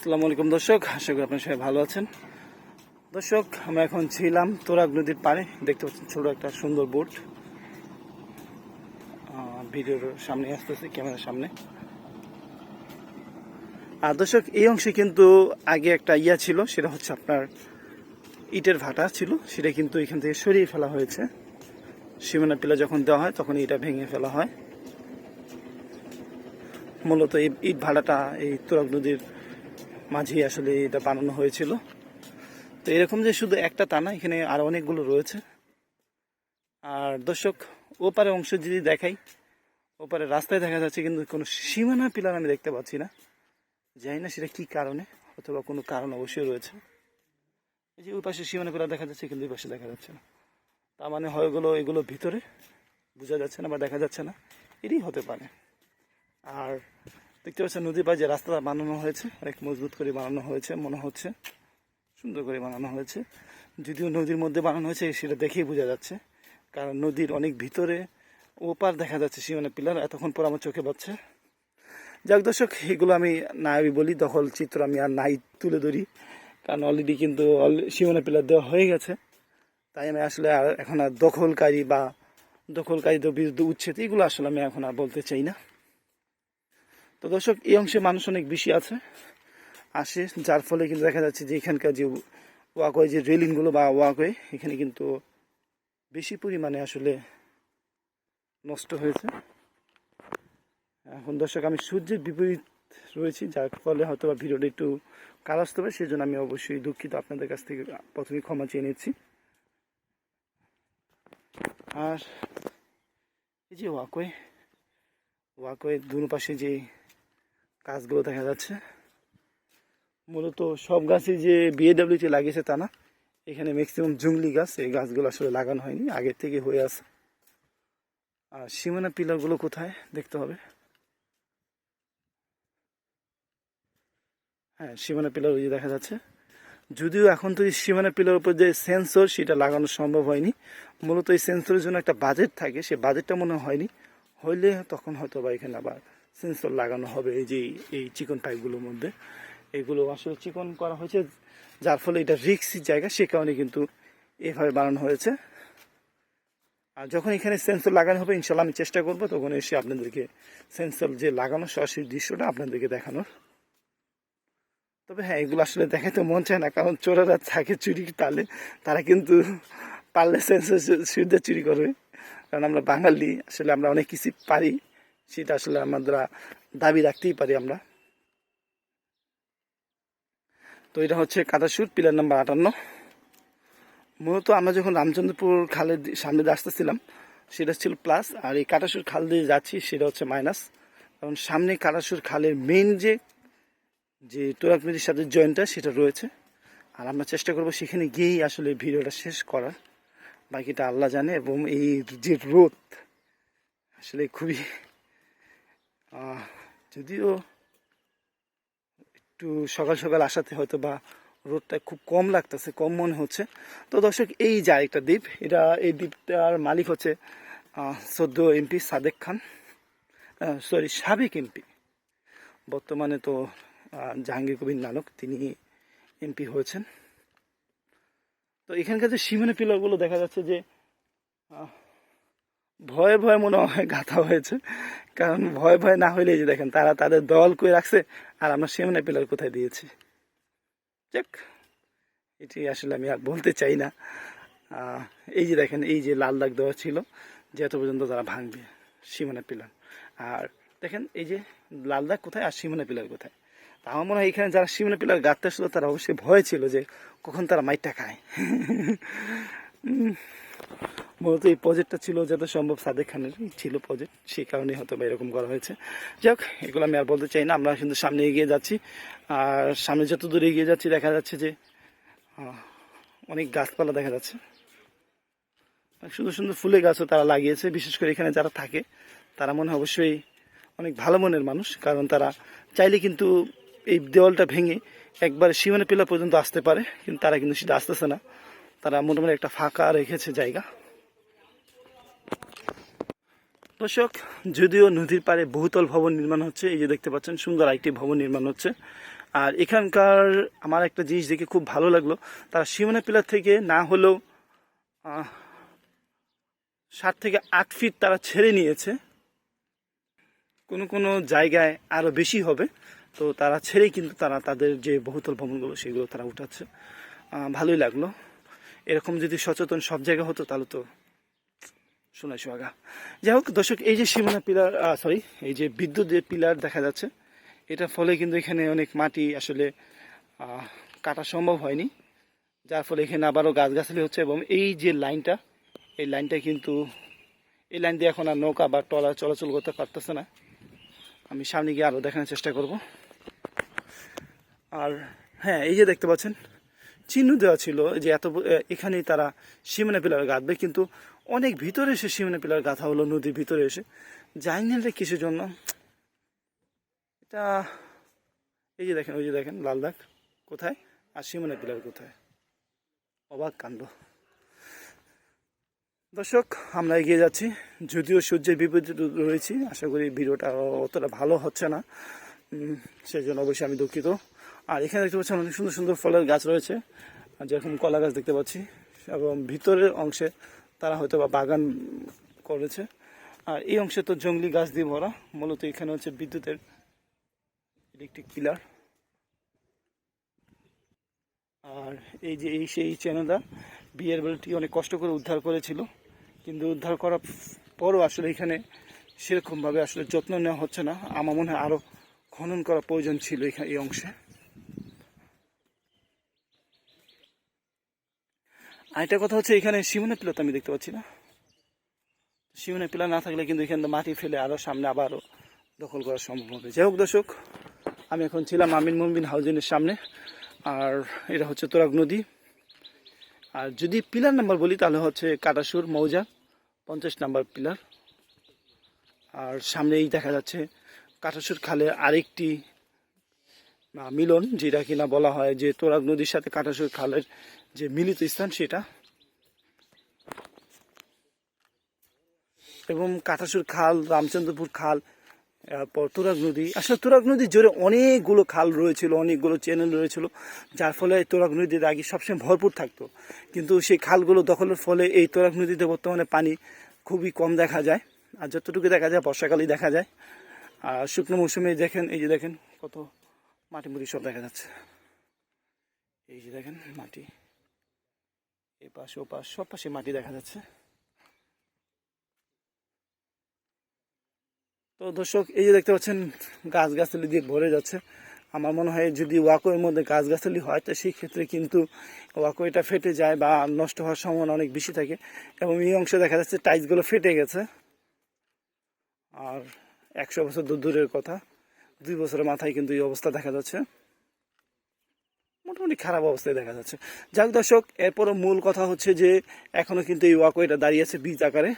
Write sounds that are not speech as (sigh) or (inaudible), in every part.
আসসালামু আলাইকুম, দর্শক। আশা করি আপনার সবাই ভালো আছেন। দর্শক, আমরা এখন ছিলাম তোরাগ নদীর পাড়ে। দেখতে পাচ্ছেন ছোট একটা সুন্দর বোট। ভিডিওর সামনে আসতেছে, ক্যামেরার সামনে। আর দর্শক, এই অংশে কিন্তু আগে একটা ইয়া ছিল, সেটা হচ্ছে আপনার ইটের ভাটা ছিল। সেটা কিন্তু এখান থেকে সরিয়ে ফেলা হয়েছে। সীমানা পিলা যখন দেওয়া হয়, তখন এটা ভেঙে ফেলা হয়। মূলত এই ইট ভাড়াটা এই তুরাগ নদীর মাঝেই আসলে এটা বানানো হয়েছিল। তো এরকম যে শুধু একটা তা না, এখানে আরও অনেকগুলো রয়েছে। আর দর্শক, ওপারে অংশ যদি দেখাই, ওপারে রাস্তায় দেখা যাচ্ছে কিন্তু কোনো সীমানা পিলার আমি দেখতে পাচ্ছি না। জানি না সেটা কি কারণে, অথবা কোনো কারণ অবশ্যই রয়েছে। এই যে ওই পাশে সীমানা পিলার দেখা যাচ্ছে, কিন্তু ওই পাশে দেখা যাচ্ছে না। তার মানে হয় এগুলো এগুলো ভিতরে, বোঝা যাচ্ছে না বা দেখা যাচ্ছে না, এটাই হতে পারে। আর দেখতে পাচ্ছেন নদীর পাড়ে যে বানানো হয়েছে, অনেক মজবুত করে বানানো হয়েছে, মনে হচ্ছে। সুন্দর করে বানানো হয়েছে। যদিও নদীর মধ্যে বানানো হয়েছে, সেটা দেখেই বোঝা যাচ্ছে। কারণ নদীর অনেক ভিতরে ওপার দেখা যাচ্ছে সীমানা পিলার, এতক্ষণ পর আমার চোখে পাচ্ছে যাক দর্শক, এগুলো আমি না আমি বলি, দখল চিত্র আমি আর নাই তুলে ধরি। কারণ অলরেডি কিন্তু সীমানা পিলার দেওয়া হয়ে গেছে। তাই আমি আসলে আর এখন আর দখলকারী বা দখলকারীদের বিরুদ্ধে উচ্ছেদ, এগুলো আসলে আমি এখন আর বলতে চাই না। তো দর্শক, এই অংশে মানুষ অনেক বেশি আছে, আসে, যার ফলে কিন্তু দেখা যাচ্ছে যে এখানকার যে ওয়াকওয়ে, যে রেলিংগুলো বা ওয়াকওয়ে, এখানে কিন্তু বেশি পরিমাণে আসলে নষ্ট হয়েছে। এখন দর্শক, আমি সূর্যের বিপরীত রয়েছি, যার ফলে হয়তো বা ভিডিওটা একটু কাল আসতে হবে সেই জন্য আমি অবশ্যই দুঃখিত, আপনাদের কাছ থেকে প্রথমে ক্ষমা চেয়ে নিচ্ছি। আর এই যে ওয়াকওয়ে ওয়াকওয়ে দুনো পাশে যে গাছগুলো দেখা যাচ্ছে। মূলত সব গাছই যে বিএডব্লিউটি লাগিয়েছে তা না, এখানে ম্যাক্সিমাম জঙ্গলি গাছ, এই গাছগুলো আসলে লাগানো হয়নি, আগের থেকে হয়ে আছে। আর সীমানা পিলারগুলো কোথায় দেখতে হবে? হ্যাঁ সীমানা পিলার ওই যে দেখা যাচ্ছে। যদিও এখন তো সীমানা পিলার উপর যে সেন্সর সেটা লাগানো সম্ভব হয়নি। মূলত এই সেন্সরের জন্য একটা বাজেট থাকে, সে বাজেটটা মনে হয়নি। হইলে তখন হয়তো বা এখানে আবার সেন্সর লাগানো হবে এই যে এই চিকন পাইপগুলোর মধ্যে। এগুলো আসলে চিকন করা হয়েছে, যার ফলে এটা রিক্সি জায়গা, সে কারণে কিন্তু এভাবে বানানো হয়েছে। আর যখন এখানে সেন্সর লাগানো হবে ইনশাল্লাহ আমি চেষ্টা করব, তখন এসে আপনাদেরকে সেন্সর যে লাগানো সরাসরি দৃশ্যটা আপনাদেরকে দেখানোর। তবে হ্যাঁ এগুলো আসলে দেখাতে মন চায় না, কারণ চোরেরা থাকে চুরি তালে, তারা কিন্তু পারলে সেন্সর সুবিধা চুরি করবে। কারণ আমরা বাঙালি, আসলে আমরা অনেক কিছু পারি। সেটা আসলে আমরা দাবি রাখতেই পারি আমরা। তো এটা হচ্ছে কাদাসুর পিলার নাম্বার আটান্ন। মূলত আমরা যখন রামচন্দ্রপুর খালের সামনে দিয়ে আসতেছিলাম, সেটা ছিল প্লাস, আর এই কাটাসুর খাল দিয়ে যাচ্ছি, সেটা হচ্ছে মাইনাস। কারণ সামনে কাটাসুর খালের মেন যে যে টোরাক নদীর সাথে জয়েন্টটা, সেটা রয়েছে। আর আমরা চেষ্টা করব সেখানে গিয়েই আসলে ভিডিওটা শেষ করার। বাকিটা আল্লাহ জানে, এবং এই যে রোদ, আসলে খুবই যদিও একটু সকাল সকাল আসাতে হয়তো বা রোদটা খুব কম লাগতেছে, কম মনে হচ্ছে। তো দর্শক, এই যে একটা দ্বীপ, এটা, এই দ্বীপটার মালিক হচ্ছে সদ্য এমপি সাদেক খান। সরি সাবেক এমপি। বর্তমানে তো জাহাঙ্গীর কবির নানক, তিনি এমপি হয়েছেন। তো এখানকার যে সীমানা পিলারগুলো দেখা যাচ্ছে যে ভয়ে ভয়ে মনে হয় গাঁথা হয়েছে। কারণ ভয় ভয় না হইলে যে দেখেন, তারা তাদের দল করে রাখছে, আর আমরা সীমানা পিলার কোথায় দিয়েছি। যাক, এটি আসলে আমি আর বলতে চাই না। এই যে দেখেন, এই যে লাল দাগ দেওয়া ছিল, যে এত পর্যন্ত তারা ভাঙবে সীমানা পিলার আর দেখেন, এই যে লাল দাগ কোথায় আর সীমানা পিলার কোথায়? তা আমার মনে হয় এখানে যারা সীমানা পিলার গাঁথতে আসলো, তারা অবশ্যই ভয় ছিল যে কখন তারা মাইটটা খায়। (laughs) মূলত এই প্রজেক্টটা ছিল যত সম্ভব সাদেক খানের ছিল প্রজেক্ট সেই কারণে হয়তো বা এরকম করা হয়েছে। যাক, এগুলো আমি আর বলতে চাই না, আমরা কিন্তু সামনে এগিয়ে যাচ্ছি। আর সামনে যত দূর এগিয়ে যাচ্ছি, দেখা যাচ্ছে যে অনেক গাছপালা দেখা যাচ্ছে। সুন্দর সুন্দর ফুলের গাছও তারা লাগিয়েছে, বিশেষ করে এখানে যারা থাকে, তারা মনে অবশ্যই অনেক ভালো মনের মানুষ, কারণ তারা চাইলে কিন্তু এই দেওয়ালটা ভেঙে একবার সীমানা পিলা পর্যন্ত আসতে পারে, কিন্তু তারা কিন্তু সেটা আসতেছে না। তারা মোটামুটি একটা ফাঁকা রেখেছে জায়গা। দর্শক, যদিও নদীর পাড়ে বহুতল ভবন নির্মাণ হচ্ছে, এই যে দেখতে পাচ্ছেন, সুন্দর একটি ভবন নির্মাণ হচ্ছে। আর এখানকার আমার একটা জিনিস দেখে খুব ভালো লাগল, তারা সীমানা পিলার থেকে না হলেও সাত থেকে আট ফিট তারা ছেড়ে নিয়েছে। কোনো কোনো জায়গায় আরও বেশি হবে, তো তারা ছেড়েই কিন্তু তারা তাদের যে বহুতল ভবনগুলো, সেগুলো তারা উঠাচ্ছে। ভালোই লাগল। এরকম যদি সচেতন সব জায়গায় হতো, তাহলে তো শোনাই সোহাগা যাই হোক দর্শক, এই যে সীমানা পিলার সরি এই যে বিদ্যুতের পিলার দেখা যাচ্ছে এটার ফলে কিন্তু এখানে অনেক মাটি আসলে কাটা সম্ভব হয়নি। যার ফলে এখানে আবারও গাছগাছালি হচ্ছে এবং এই যে লাইনটা, এই লাইনটা কিন্তু, এই লাইন দিয়ে এখন আর নৌকা বা টলা চলাচল করতে পারতেছে না। আমি সামনে গিয়ে আরও দেখানোর চেষ্টা করব। আর হ্যাঁ এই যে দেখতে পাচ্ছেন, চিহ্ন দেওয়া ছিল যে এত, এখানেই তারা সীমানা পিলার গাঁথবে, কিন্তু অনেক ভিতরে এসে সীমানা পিলার গাঁথা হলো, নদীর ভিতরে এসে। জানি না এটা কিসের জন্য? এটা, এই যে দেখেন, ওই যে দেখেন, লাল দাগ। কোথায়? আর সীমানা পিলার কোথায়? অবাক কাণ্ড। দর্শক, আমরা এগিয়ে যাচ্ছি। যদিও সূর্যের বিপরীতে রয়েছি, আশা করি ভিডিওটা অতটা ভালো হচ্ছে না। সেই জন্য অবশ্যই আমি দুঃখিত। আর এখানে দেখতে পাচ্ছি অনেক সুন্দর সুন্দর ফলের গাছ রয়েছে, যেরকম কলা গাছ দেখতে পাচ্ছি। এবং ভিতরের অংশে তারা হয়তো বা বাগান করেছে। আর এই অংশে তো জঙ্গলি গাছ দিয়ে ভরা। মূলত এখানে হচ্ছে বিদ্যুতের ইলেকট্রিক পিলার আর এই যে এই সেই চ্যানেলটা বিয়ের বেলটি অনেক কষ্ট করে উদ্ধার করেছিল। কিন্তু উদ্ধার করার পরও আসলে এখানে সেরকমভাবে আসলে যত্ন নেওয়া হচ্ছে না। আমার মনে হয় আরও খনন করা প্রয়োজন ছিল এখানে এই অংশে। আরেকটা কথা হচ্ছে এখানে সীমানা পিলার তো আমি দেখতে পাচ্ছি না। সীমানা পিলার না থাকলে কিন্তু এখানে মাটি ফেলে আরও সামনে আবারও দখল করা সম্ভব হবে। যাই হোক দর্শক, আমি এখন ছিলাম আমিন মুমিন হাউজিনের সামনে, আর এটা হচ্ছে তোরাগ নদী। আর যদি পিলার নাম্বার বলি, তাহলে হচ্ছে কাটাসুর, মৌজা, পঞ্চাশ নাম্বার পিলার। আর সামনেই দেখা যাচ্ছে কাটাসুর খালের আরেকটি মিলন, যেটা কিনা বলা হয় যে তোরাগ নদীর সাথে কাটাসুর খালের যে মিলিত স্থান সেটা। এবং কাটাসুর খাল, রামচন্দ্রপুর খাল তারপর তুরাগ নদী। আসলে তুরাগ নদীর জোরে অনেকগুলো খাল রয়েছিল, অনেকগুলো চ্যানেল রয়েছিল, যার ফলে তুরাগ নদীর আগে সবসময় ভরপুর থাকতো। কিন্তু সেই খালগুলো দখলের ফলে এই তুরাগ নদীতে বর্তমানে পানি খুবই কম দেখা যায়। আর যতটুকু দেখা যায়, বর্ষাকালেই দেখা যায়। আর শুকনো মৌসুমে দেখেন, এই যে দেখেন, কত মাটি মুটি সব দেখা যাচ্ছে। এই যে দেখেন মাটি। এই পাশে ও পাশ সব পাশে মাটি দেখা যাচ্ছে। তো দর্শক, এই যে দেখতে পাচ্ছেন, গাছগাছালি দিয়ে ভরে যাচ্ছে। আমার মনে হয় যদি ওয়াকোয়ের মধ্যে গাছগাছালি হয়, তো সেই ক্ষেত্রে কিন্তু ওয়াকোয়েটা ফেটে যায় বা নষ্ট হওয়ার সম্ভাবনা অনেক বেশি থাকে এবং এই অংশে দেখা যাচ্ছে টাইলসগুলো ফেটে গেছে। আর একশো বছর দূর দূরের কথা, দুই বছরের মাথায় কিন্তু এই অবস্থা দেখা যাচ্ছে। মোটামুটি খারাপ অবস্থায় দেখা যাচ্ছে। যাক দর্শক, এরপরও মূল কথা হচ্ছে যে, এখনও কিন্তু এই ওয়াকওয়েটা দাঁড়িয়ে আছে বীজ আকারে।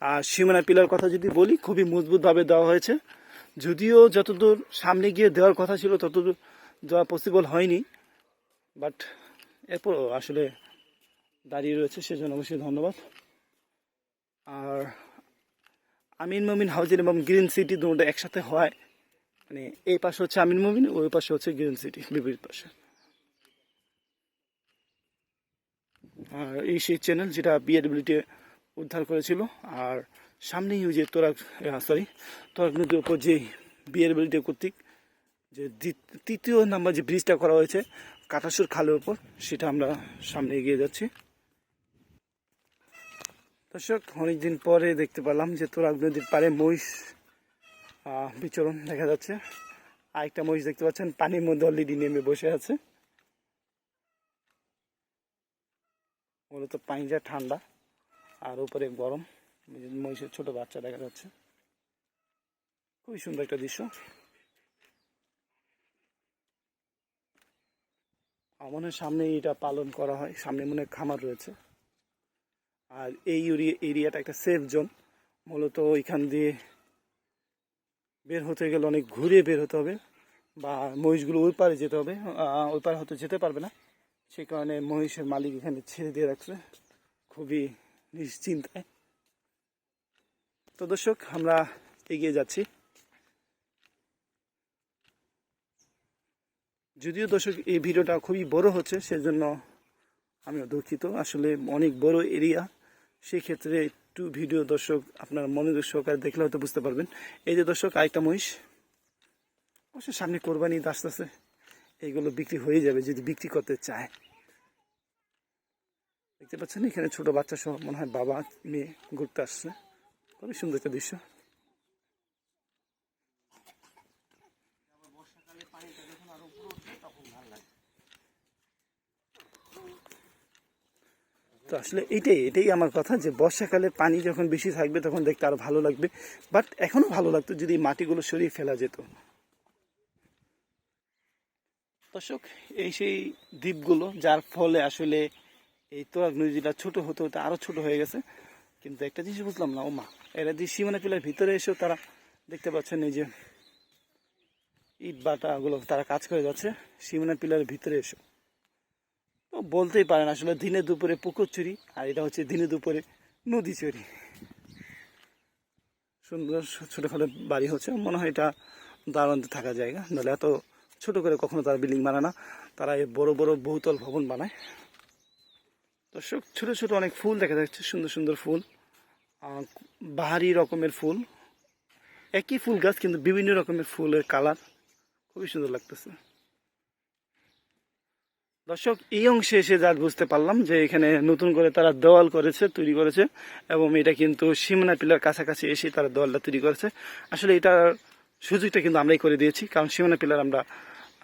আর সীমানা পিলার কথা যদি বলি, খুবই মজবুতভাবে দেওয়া হয়েছে। যদিও যতদূর সামনে গিয়ে দেওয়ার কথা ছিল, ততদূর দেওয়া পসিবল হয়নি। বাট এরপরও আসলে দাঁড়িয়ে রয়েছে, সেজন্য অবশ্যই ধন্যবাদ। আর আমিন মমিন হাউজিং এবং গ্রিন সিটি দুটো একসাথে হয়। মানে এই পাশে হচ্ছে আমিন মমিন, ওই পাশে হচ্ছে গ্রিন সিটি, বিপরীত পাশে। এই সেই চ্যানেল যেটা বিএডব্লিউটি উদ্ধার করেছিল। আর সামনেই ওই যে তোরাক সরি তোরাক নদীর উপর যে বিএডব্লিউটি কর্তৃক যে তৃতীয় নাম্বার যে ব্রিজটা করা হয়েছে, কাটাসুর খালের উপর, সেটা আমরা সামনে এগিয়ে যাচ্ছি। দর্শক, অনেকদিন পরে দেখতে পেলাম যে তোরাগ নদীর পাড়ে মহিষ বিচরণ দেখা যাচ্ছে। আরেকটা মহিষ দেখতে পাচ্ছেন, পানির মধ্যে অলরেডি নেমে বসে আছে। মূলত পানিটা ঠান্ডা, আর উপরে গরম। মহিষের ছোট বাচ্চা দেখা যাচ্ছে। খুবই সুন্দর একটা দৃশ্য। আমার সামনে এটা পালন করা হয়, সামনে মনে খামার রয়েছে। আর এই এরিয়া এরিয়াটা একটা সেফ জোন মূলত ওইখান দিয়ে বের হতে গেলে অনেক ঘুরে বের হতে হবে, বা মহিষগুলো ওই পারে যেতে হবে ওই পারে হয়তো যেতে পারবে না। সেই কারণে মহিষের মালিক এখানে ছেড়ে দিয়ে রাখছে। খুবই নিশ্চিন্তায়। তো দর্শক, আমরা এগিয়ে যাচ্ছি। যদিও দর্শক, এই ভিডিওটা খুবই বড় হচ্ছে, সেজন্য আমিও দুঃখিত। আসলে অনেক বড় এরিয়া সেই ক্ষেত্রে একটু ভিডিও দর্শক আপনার মনোযোগ সহকারে দেখলে হয়তো বুঝতে পারবেন। এই যে দর্শক, আরেকটা মহিষ। অবশ্য সামনে কোরবানি ঈদ আসতেছে। এইগুলো বিক্রি হয়ে যাবে যদি বিক্রি করতে চায়। দেখতে পাচ্ছেন এখানে ছোট বাচ্চা সহ মনে হয় বাবা, মেয়ে ঘুরতে আসছে। খুবই সুন্দর একটা দৃশ্য। তো আসলে এইটাই এটাই আমার কথা যে বর্ষাকালে পানি যখন বেশি থাকবে তখন দেখতে আরও ভালো লাগবে। বাট এখনও ভালো লাগতো যদি মাটিগুলো সরিয়ে ফেলা যেত। দর্শক, এই সেই দ্বীপগুলো যার ফলে আসলে এই তোরাগ নদীটা ছোট হতে হতে আরও ছোট হয়ে গেছে। কিন্তু একটা জিনিস বুঝলাম না ও মা এরা দিয়ে সীমানা পিলার ভিতরে এসেও তারা দেখতে পাচ্ছেন এই যে ইট বাটাগুলো তারা কাজ করে যাচ্ছে, সীমানা পিলারের ভিতরে এসে তো বলতেই পারেন আসলে দিনে দুপুরে পুকুর চুরি, আর এটা হচ্ছে দিনে দুপুরে নদী চুরি। সুন্দর ছোটোখাটো বাড়ি হচ্ছে, মনে হয় এটা দারুণ থাকা জায়গা, নাহলে এত ছোট করে কখনো তারা বিল্ডিং বানায় না। তারা এই বড় বড় বহুতল ভবন বানায়। দর্শক, ছোট ছোট অনেক ফুল দেখা যাচ্ছে, সুন্দর সুন্দর ফুল বাহারি রকমের ফুল। একই ফুল গাছ, কিন্তু বিভিন্ন রকমের ফুলের কালার। খুবই সুন্দর লাগতেছে। দর্শক, এই অংশে এসে যা বুঝতে পারলাম যে এখানে নতুন করে তারা দেওয়াল করেছে, তৈরি করেছে, এবং এটা কিন্তু সীমানা পিলার কাছাকাছি এসে তারা দেওয়ালটা তৈরি করেছে। আসলে এটার সুযোগটা কিন্তু আমরাই করে দিয়েছি, কারণ সীমানা পিলার আমরা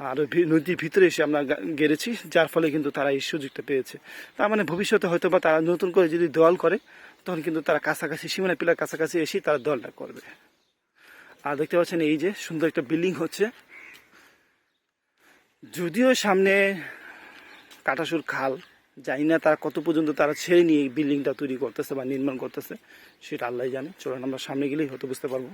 আরও নদীর ভিতরে এসে আমরা গেড়েছি, যার ফলে কিন্তু তারা এই সুযোগটা পেয়েছে। তার মানে ভবিষ্যতে হয়তো বা তারা নতুন করে যদি দল করে, তখন কিন্তু তারা কাছাকাছি, সীমানা পিলার কাছাকাছি এসে তারা দলটা করবে। আর দেখতে পাচ্ছেন এই যে সুন্দর একটা বিল্ডিং হচ্ছে। যদিও সামনে কাটাসুর খাল, জানি না তারা কত পর্যন্ত তারা ছেড়ে নিয়ে এই বিল্ডিংটা তৈরি করতেছে বা নির্মাণ করতেছে, সেটা আল্লাহ জানে। চলুন আমরা সামনে গেলেই হয়তো বুঝতে পারব।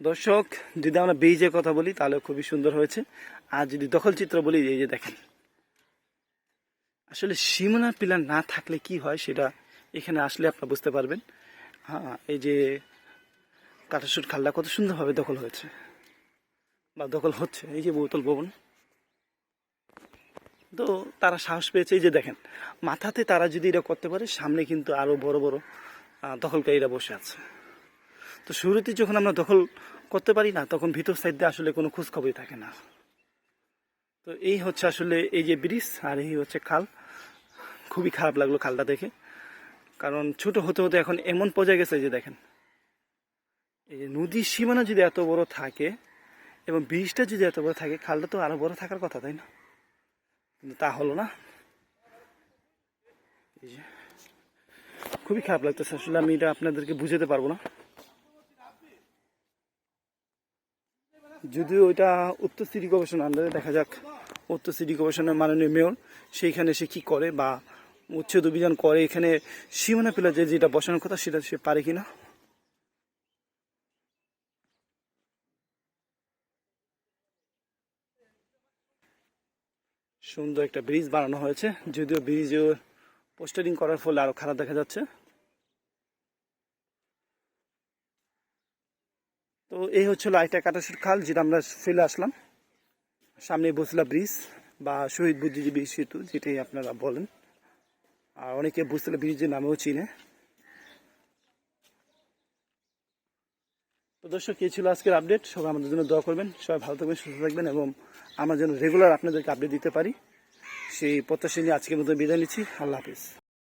দর্শক, যদি আমরা ব্রিজের কথা বলি, তাহলে খুবই সুন্দর হয়েছে। আর যদি দখল চিত্র বলি, এই যে দেখেন। আসলে সীমানা পিলার না থাকলে কি হয় সেটা এখানে আসলে আপনারা বুঝতে পারবেন। হ্যাঁ এই যে কাটাসুট খালটা কত সুন্দরভাবে দখল হয়েছে। বা দখল হচ্ছে, এই যে বহুতল ভবন। তো তারা সাহস পেয়েছে, এই যে দেখেন। মাথাতে তারা যদি এটা করতে পারে, সামনে কিন্তু আরও বড় বড় দখলকারীরা বসে আছে। তো শুরুতে যখন আমরা দখল করতে পারি না, তখন ভিতর সাইডে আসলে কোনো খোঁজ খবরই থাকে না। তো এই হচ্ছে আসলে এই যে ব্রিজ আর এই হচ্ছে খাল। খুবই খারাপ লাগল খালটা দেখে। কারণ ছোট হতে হতে এখন এমন পর্যায়ে গেছে যে দেখেন, এই যে নদীর সীমানা যদি এত বড় থাকে এবং ব্রিজটা যদি এত বড় থাকে, খালটা তো আরও বড় থাকার কথা, তাই না? কিন্তু তা হলো না। খুবই খারাপ লাগতেছে। আসলে আমি এটা আপনাদেরকে বুঝাতে পারব না। যদিও ওইটা উত্তর সিটি কর্পোরেশন আন্ডারে দেখা যাক উত্তর সিটি কর্পোরেশনের মাননীয় মেয়র সেইখানে সে কি করে বা উচ্ছেদ অভিযান করে। এখানে সীমানা যে যেটা বসানোর কথা সেটা সে পারে কিনা? সুন্দর একটা ব্রিজ বানানো হয়েছে, যদিও ব্রিজ পোস্টারিং করার ফলে আরও খারাপ দেখা যাচ্ছে। তো এই হচ্ছিল আইটা কাটাসুর খাল, যেটা আমরা ফেলে আসলাম। সামনে বসলা ব্রিজ, বা শহীদ বুদ্ধিজীবী সেতু, যেটাই আপনারা বলেন। আর অনেকে বসলা ব্রিজের নামেও চিনে। তো দর্শক, এই ছিল আজকের আপডেট। সবাই আমাদের জন্য দোয়া করবেন। সবাই ভালো থাকবেন, সুস্থ থাকবেন, এবং আমরা যেন রেগুলার আপনাদেরকে আপডেট দিতে পারি। সেই প্রত্যাশা নিয়ে আজকের মতো বিদায় নিচ্ছি। আল্লাহ হাফিজ।